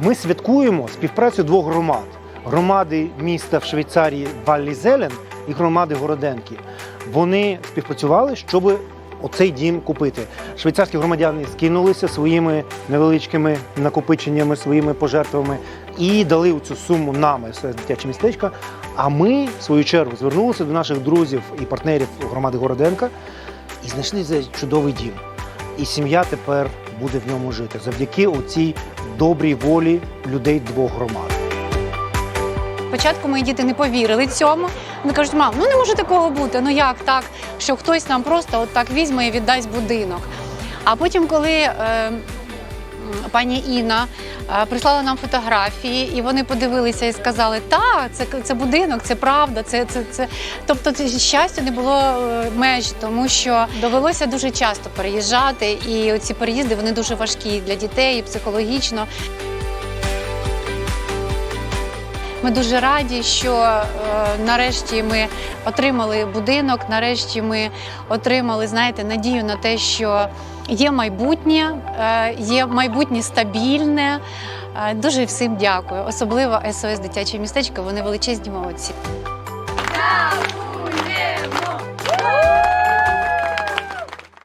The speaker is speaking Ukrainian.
Ми святкуємо співпрацю двох громад: громади міста в Швейцарії Валлі Зелен і громади Городенки. Вони співпрацювали, щоб оцей дім купити. Швейцарські громадяни скинулися своїми невеличкими накопиченнями, своїми пожертвами і дали цю суму нам, все дитяче містечко. А ми, в свою чергу, звернулися до наших друзів і партнерів громади Городенка і знайшли цей чудовий дім. І сім'я тепер буде в ньому жити завдяки оцій добрій волі людей двох громад. Спочатку мої діти не повірили цьому. Вони кажуть, мам, ну не може такого бути. Ну як так, що хтось нам просто от так візьме і віддасть будинок. А потім, коли е, пані Інна е, прислала нам фотографії, і вони подивилися і сказали, так, це, це будинок, це правда, це, це, це. Тобто це щастя не було е, меж, тому що довелося дуже часто переїжджати, і ці переїзди вони дуже важкі для дітей і психологічно. Ми дуже раді, що е, нарешті ми отримали будинок. Нарешті ми отримали, знаєте, надію на те, що є майбутнє, е, є майбутнє стабільне. Е, дуже всім дякую. Особливо СОС дитяче містечко. Вони величезні молодці.